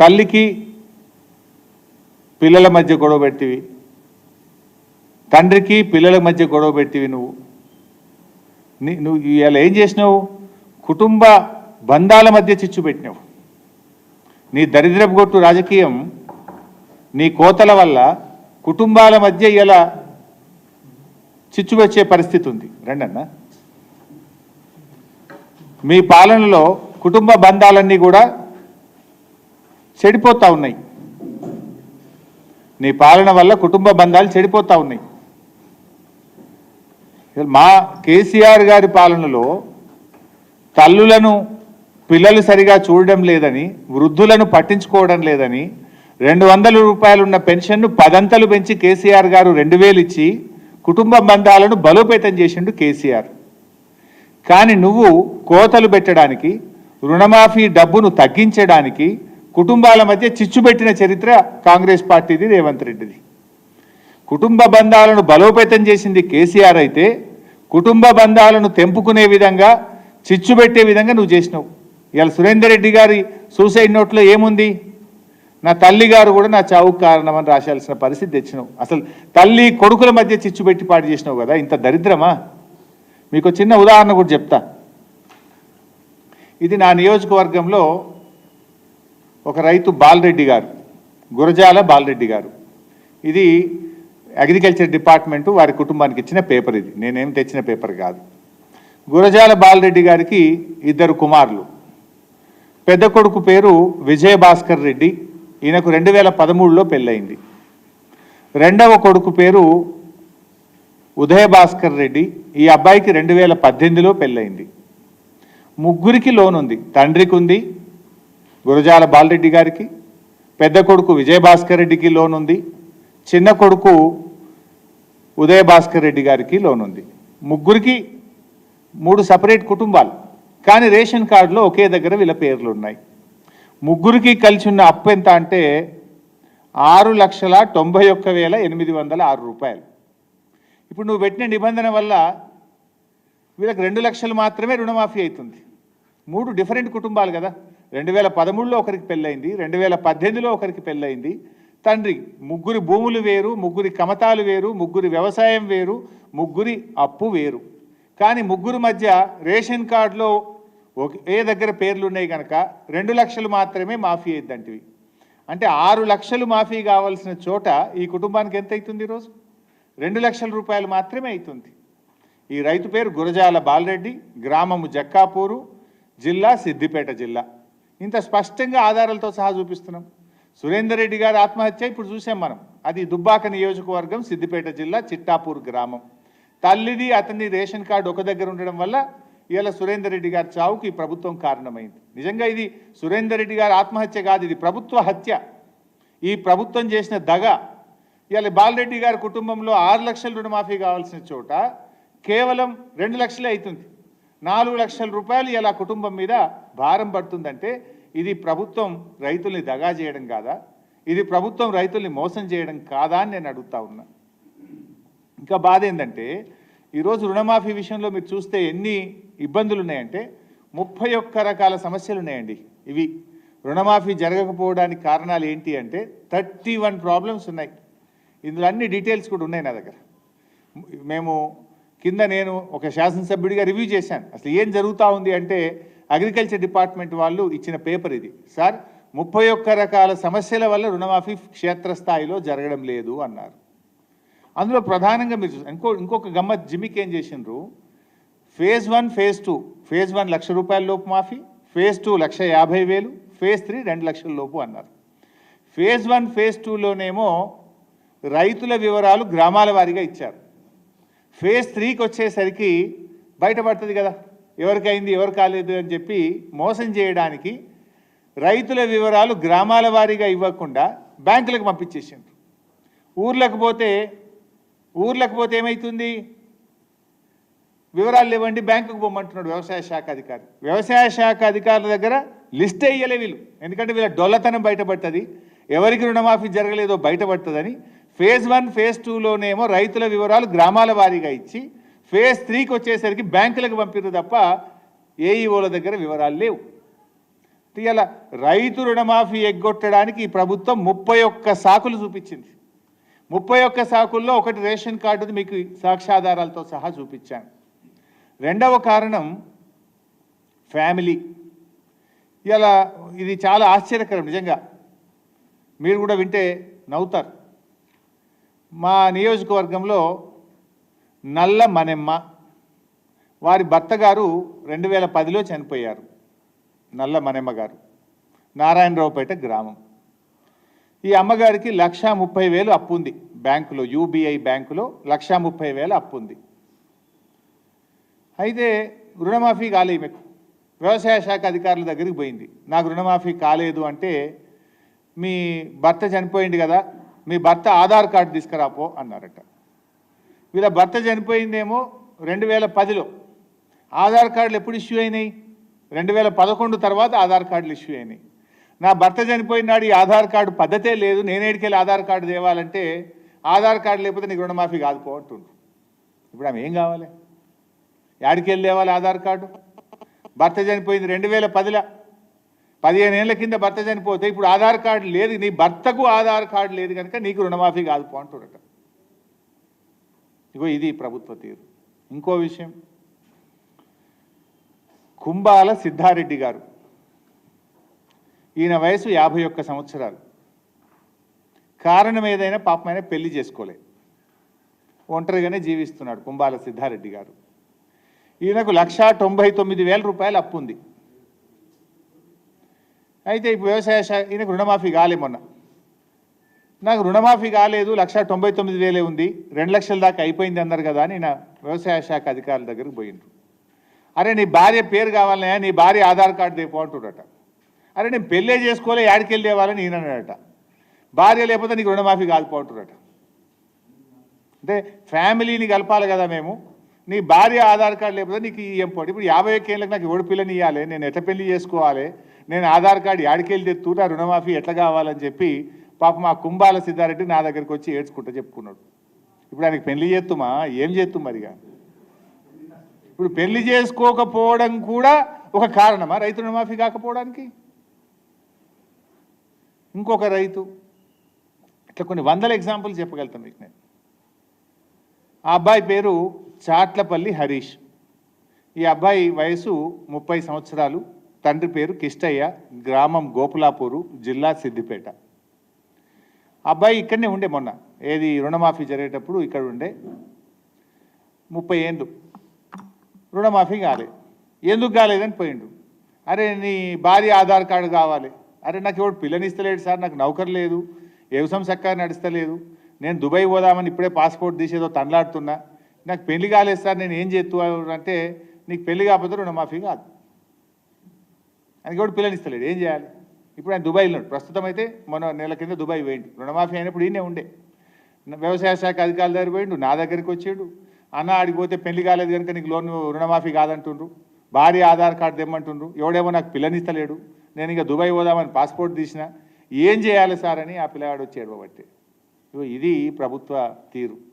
తల్లికి పిల్లల మధ్య గొడవ పెట్టివి. తండ్రికి పిల్లల మధ్య గొడవ పెట్టివి నువ్వు. నీ- నువ్వు ఇవాళ ఏం చేసినావు? కుటుంబ బంధాల మధ్య చిచ్చు పెట్టినావు. నీ దరిద్రపు కొట్టు రాజకీయం నీ కోతల వల్ల కుటుంబాల మధ్య ఇలా చిచ్చు వచ్చే పరిస్థితి ఉంది. రండన్న. మీ పాలనలో కుటుంబ బంధాలన్నీ కూడా చెడిపోతూ ఉన్నాయి. నీ పాలన వల్ల కుటుంబ బంధాలు చెడిపోతా ఉన్నాయి. మా కేసీఆర్ గారి పాలనలో తల్లులను పిల్లలు సరిగా చూడడం లేదని వృద్ధులను పట్టించుకోవడం లేదని రెండు వందల రూపాయలున్న పెన్షన్ను పదంతలు పెంచి కేసీఆర్ గారు రెండు వేలు ఇచ్చి కుటుంబ బంధాలను బలోపేతం చేసిండు కేసీఆర్. కానీ నువ్వు కోతలు పెట్టడానికి రుణమాఫీ డబ్బును తగ్గించడానికి కుటుంబాల మధ్య చిచ్చు పెట్టిన చరిత్ర కాంగ్రెస్ పార్టీది రేవంత్ రెడ్డిది. కుటుంబ బంధాలను బలోపేతం చేసింది కేసీఆర్ అయితే కుటుంబ బంధాలను తెంపుకునే విధంగా చిచ్చు పెట్టే విధంగా నువ్వు చేసినావు. ఇవాళ సురేందర్ రెడ్డి గారి సూసైడ్ నోట్లో ఏముంది? నా తల్లి గారు కూడా నా చావుకు కారణమని రాశాల్సిన పరిస్థితి తెచ్చినావు. అసలు తల్లి కొడుకుల మధ్య చిచ్చు పెట్టి పాటు చేసినావు కదా ఇంత దరిద్రమా? మీకు చిన్న ఉదాహరణ కూడా చెప్తా. ఇది నా నియోజకవర్గంలో ఒక రైతు బాలరెడ్డి గారు గురజాల బాలరెడ్డి గారు. ఇది అగ్రికల్చర్ డిపార్ట్మెంటు వారి కుటుంబానికి ఇచ్చిన పేపర్ ఇది. నేనేం తెచ్చిన పేపర్ కాదు. గురజాల బాలరెడ్డి గారికి ఇద్దరు కుమారులు. పెద్ద కొడుకు పేరు విజయభాస్కర్ రెడ్డి. ఈయనకు రెండు వేల పదమూడులో పెళ్ళయింది. రెండవ కొడుకు పేరు ఉదయభాస్కర్ రెడ్డి. ఈ అబ్బాయికి రెండు వేల పద్దెనిమిదిలో పెళ్ళయింది. ముగ్గురికి లోన్ ఉంది తండ్రికి ఉంది గురజాల బాలరెడ్డి గారికి పెద్ద కొడుకు విజయభాస్కర్ రెడ్డికి లోన్ ఉంది చిన్న కొడుకు ఉదయభాస్కర్ రెడ్డి గారికి లోన్ ఉంది. ముగ్గురికి మూడు సపరేట్ కుటుంబాలు కానీ రేషన్ కార్డులో ఒకే దగ్గర వీళ్ళ పేర్లు ఉన్నాయి. ముగ్గురికి కలిసి ఉన్న అప్పు ఎంత అంటే ఆరు లక్షల తొంభై ఒక్క వేల ఎనిమిది వందల ఆరు రూపాయలు. ఇప్పుడు నువ్వు పెట్టిన నిబంధన వల్ల వీళ్ళకి రెండు లక్షలు మాత్రమే రుణమాఫీ అవుతుంది. మూడు డిఫరెంట్ కుటుంబాలు కదా. రెండు వేల పదమూడులో ఒకరికి పెళ్ళయింది రెండు వేల పద్దెనిమిదిలో ఒకరికి పెళ్ళయింది. తండ్రి ముగ్గురి భూములు వేరు ముగ్గురి కమతాలు వేరు ముగ్గురి వ్యవసాయం వేరు ముగ్గురి అప్పు వేరు. కానీ ముగ్గురు మధ్య రేషన్ కార్డులో ఏ దగ్గర పేర్లు ఉన్నాయి కనుక రెండు లక్షలు మాత్రమే మాఫీ అయ్యిద్దంటివి అంటే ఆరు లక్షలు మాఫీ కావాల్సిన చోట ఈ కుటుంబానికి ఎంత అవుతుంది ఈరోజు రెండు లక్షల రూపాయలు మాత్రమే అవుతుంది. ఈ రైతు పేరు గురజాల బాలరెడ్డి గ్రామము జక్కాపూరు జిల్లా సిద్దిపేట జిల్లా. ఇంత స్పష్టంగా ఆధారాలతో సహా చూపిస్తున్నాం. సురేందర్ రెడ్డి గారి ఆత్మహత్య ఇప్పుడు చూసాం మనం. అది దుబ్బాక నియోజకవర్గం సిద్దిపేట జిల్లా చిట్టాపూర్ గ్రామం. తల్లిది అతని రేషన్ కార్డు ఒక దగ్గర ఉండడం వల్ల ఇవాళ సురేందర్ రెడ్డి గారి చావుకు ఈ ప్రభుత్వం కారణమైంది. నిజంగా ఇది సురేందర్ రెడ్డి గారి ఆత్మహత్య కాదు ఇది ప్రభుత్వ హత్య. ఈ ప్రభుత్వం చేసిన దగ ఇవాళ బాలరెడ్డి గారి కుటుంబంలో ఆరు లక్షల రుణమాఫీ కావాల్సిన చోట కేవలం రెండు లక్షలే అవుతుంది. నాలుగు లక్షల రూపాయలు ఇలా కుటుంబం మీద భారం పడుతుందంటే ఇది ప్రభుత్వం రైతుల్ని దగా చేయడం కాదా? ఇది ప్రభుత్వం రైతుల్ని మోసం చేయడం కాదా అని నేను అడుగుతా ఉన్నా. ఇంకా బాధ ఏంటంటే ఈరోజు రుణమాఫీ విషయంలో మీరు చూస్తే ఎన్ని ఇబ్బందులు ఉన్నాయంటే ముప్పై ఒక్క రకాల సమస్యలు ఉన్నాయండి ఇవి. రుణమాఫీ జరగకపోవడానికి కారణాలు ఏంటి అంటే థర్టీ వన్ ప్రాబ్లమ్స్ ఉన్నాయి. ఇందులో అన్ని డీటెయిల్స్ కూడా ఉన్నాయి నా దగ్గర. మేము కింద నేను ఒక శాసనసభ్యుడిగా రివ్యూ చేశాను. అసలు ఏం జరుగుతూ ఉంది అంటే అగ్రికల్చర్ డిపార్ట్మెంట్ వాళ్ళు ఇచ్చిన పేపర్ ఇది. సార్ ముప్పై ఒక్క రకాల సమస్యల వల్ల రుణమాఫీ క్షేత్రస్థాయిలో జరగడం లేదు అన్నారు. అందులో ప్రధానంగా మీరు ఇంకో ఇంకొక గమ్మత్ జిమ్మికి ఏం చేసిండ్రు? Phase one phase two phase one లక్ష రూపాయల లోపు మాఫీ ఫేజ్ టూ లక్ష యాభై వేలు ఫేజ్ త్రీ రెండు లక్షల లోపు అన్నారు. ఫేజ్ వన్ ఫేజ్ టూలోనేమో రైతుల వివరాలు గ్రామాల వారీగా ఇచ్చారు. ఫేజ్ త్రీకి వచ్చేసరికి బయటపడుతుంది కదా. ఎవరికైంది ఎవరు కాలేదు అని చెప్పి మోసం చేయడానికి రైతుల వివరాలు గ్రామాల వారీగా ఇవ్వకుండా బ్యాంకులకు పంపించేసిండ్రు. ఊర్లకు పోతే ఊర్లకు పోతే ఏమవుతుంది వివరాలు ఇవ్వండి బ్యాంకుకు పోమంటున్నాడు వ్యవసాయ శాఖ అధికారి. వ్యవసాయ శాఖ అధికారుల దగ్గర లిస్ట్ వేయలే వీళ్ళు. ఎందుకంటే వీళ్ళ డొల్లతనం బయటపడుతుంది. ఎవరికి రుణమాఫీ జరగలేదో బయటపడుతుందని ఫేజ్ వన్ ఫేజ్ టూలోనేమో రైతుల వివరాలు గ్రామాల వారీగా ఇచ్చి ఫేజ్ త్రీకి వచ్చేసరికి బ్యాంకులకు పంపిరు తప్ప ఏఈఓల దగ్గర వివరాలు లేవు. ఇలా రైతు రుణమాఫీ ఎగ్గొట్టడానికి ఈ ప్రభుత్వం ముప్పై ఒక్క సాకులు చూపించింది. ముప్పై ఒక్క సాకుల్లో ఒకటి రేషన్ కార్డుది మీకు సాక్ష్యాధారాలతో సహా చూపించాను. రెండవ కారణం ఫ్యామిలీ. ఇలా ఇది చాలా ఆశ్చర్యకరం నిజంగా. మీరు కూడా వింటే నవ్వుతారు. మా నియోజకవర్గంలో నల్ల మనెమ్మ వారి భర్త గారు రెండు వేల పదిలో చనిపోయారు. నల్ల మనెమ్మ గారు. నారాయణరావుపేట గ్రామం. ఈ అమ్మగారికి లక్షా ముప్పై వేలు అప్పు ఉంది బ్యాంకులో యూబీఐ బ్యాంకులో లక్షా ముప్పై వేలు అప్పు ఉంది అయితే రుణమాఫీ కాలే ఈమెకు వ్యవసాయ శాఖ అధికారుల దగ్గరికి పోయింది. నాకు రుణమాఫీ కాలేదు అంటే మీ భర్త చనిపోయింది కదా మీ భర్త ఆధార్ కార్డు తీసుకురాపో అన్నారట. వీళ్ళ భర్త చనిపోయిందేమో రెండు వేల పదిలో. ఆధార్ కార్డులు ఎప్పుడు ఇష్యూ అయినాయి? రెండు వేల పదకొండు తర్వాత ఆధార్ కార్డులు ఇష్యూ అయినాయి. నా భర్త చనిపోయినాడు ఈ ఆధార్ కార్డు పద్ధతే లేదు నేనేడికెళ్ళి ఆధార్ కార్డు తేవాలంటే ఆధార్ కార్డు లేకపోతే నీకు రుణమాఫీ కాదు పో ఇప్పుడు ఆమె ఏం కావాలి? యాడికెళ్ళి తేవాలి ఆధార్ కార్డు? భర్త చనిపోయింది రెండు వేల పదిలో. పదిహేను ఏళ్ళ కింద భర్త చనిపోతే ఇప్పుడు ఆధార్ కార్డు లేదు నీ భర్తకు ఆధార్ కార్డు లేదు కనుక నీకు రుణమాఫీ కాదు పో అంటుడట. ఇగో ఇది ప్రభుత్వ తీరు. ఇంకో విషయం. కుంబాల సిద్ధారెడ్డి గారు. ఈయన వయసు యాభై ఒక్క సంవత్సరాలు. కారణం ఏదైనా పాపమైన పెళ్ళి చేసుకోలే. ఒంటరిగానే జీవిస్తున్నాడు కుంబాల సిద్ధారెడ్డి గారు. ఈయనకు లక్షా తొంభై తొమ్మిది వేల రూపాయలు అప్పు ఉంది అయితే ఇప్పుడు వ్యవసాయ శాఖ ఈయనకు రుణమాఫీ కాలే మొన్న. నాకు రుణమాఫీ కాలేదు లక్ష తొంభై తొమ్మిది వేలే ఉంది రెండు లక్షల దాకా అయిపోయింది అన్నారు కదా అని నా వ్యవసాయ శాఖ అధికారుల దగ్గరికి పోయిండ్రు. అరే నీ భార్య పేరు కావాలనే నీ భార్య ఆధార్ కార్డు తెపో అంటుడట. అరే నేను పెళ్ళే చేసుకోలే యాడికెళ్ళి తేవాలని ఈయన అన్నాడట. భార్య లేకపోతే నీకు రుణమాఫీ కాదుపోంటుడట అంటే ఫ్యామిలీని కలపాలి కదా మేము. నీ భార్య ఆధార్ కార్డు లేకపోతే నీకు ఏం పోటీ ఇప్పుడు యాభై ఒక్క ఏళ్ళకి నాకు ఎవడు పిల్లని ఇవ్వాలి నేను ఎట్ట పెళ్ళి చేసుకోవాలి? నేను ఆధార్ కార్డు యాడికెళ్ళి తెత్తున్నా నా రుణమాఫీ ఎట్లా కావాలని చెప్పి పాపం మా కుంభాల సిద్ధారెడ్డి నా దగ్గరికి వచ్చి ఏడ్చుకుంటూ చెప్పుకున్నాడు. ఇప్పుడు ఆయనకి పెళ్ళి చేస్తుమా? ఏం చేస్తు మరిగా? ఇప్పుడు పెళ్ళి చేసుకోకపోవడం కూడా ఒక కారణమా? రైతు రుణమాఫీ కాకపోవడానికి? ఇంకొక రైతు. ఇట్లా కొన్ని వందల ఎగ్జాంపుల్ చెప్పగలుగుతాను మీకు నేను. ఆ అబ్బాయి పేరు చాట్లపల్లి హరీష్. ఈ అబ్బాయి వయసు ముప్పై సంవత్సరాలు. తండ్రి పేరు కిష్టయ్య గ్రామం గోపులాపూరు జిల్లా సిద్దిపేట. అబ్బాయి ఇక్కడనే ఉండే మొన్న. ఏది రుణమాఫీ జరిగేటప్పుడు ఇక్కడ ఉండే. ముప్పై ఏండ్లు. రుణమాఫీ కాలే. ఎందుకు కాలేదని పోయిండు. అరే నీ భార్య ఆధార్ కార్డు కావాలి. అరే నాకు ఎవడు పిల్లనిస్తలేడు సార్ నాకు నౌకర్ లేదు. వ్యవసాయం చక్కగా నడుస్తలేదు. నేను దుబాయ్ పోదామని ఇప్పుడే పాస్పోర్ట్ తీసేదో తనలాడుతున్నా. నాకు పెళ్ళి కాలేదు సార్ నేను ఏం చేస్తూ అంటే నీకు పెళ్ళి కాకపోతే రుణమాఫీ కాదు. ఆయనకి ఎవడు పిల్లనిస్తలేడు ఏం చేయాలి? ఇప్పుడు ఆయన దుబాయ్లో ఉన్నాడు. ప్రస్తుతం అయితే మొన్న నెల కింద దుబాయ్ పోయిండు. రుణమాఫీ అయినప్పుడు ఈయనే ఉండే. వ్యవసాయ శాఖ అధికారుల దగ్గర పోయిండు. నా దగ్గరికి వచ్చాడు. అన్న ఆడికి పోతే పెళ్ళి కాలేదు కనుక నీకు లోన్ రుణమాఫీ కాదంటుండ్రు. భార్య ఆధార్ కార్డు తెమ్మంటుండ్రు. ఎవడేమో నాకు పిల్లనిస్తలేడు నేను ఇంకా దుబాయ్ పోదామని పాస్పోర్ట్ తీసిన. ఏం చేయాలి సార్? అని ఆ పిల్లగాడు వచ్చి ఏడవబట్టి ఇది ప్రభుత్వ తీరు.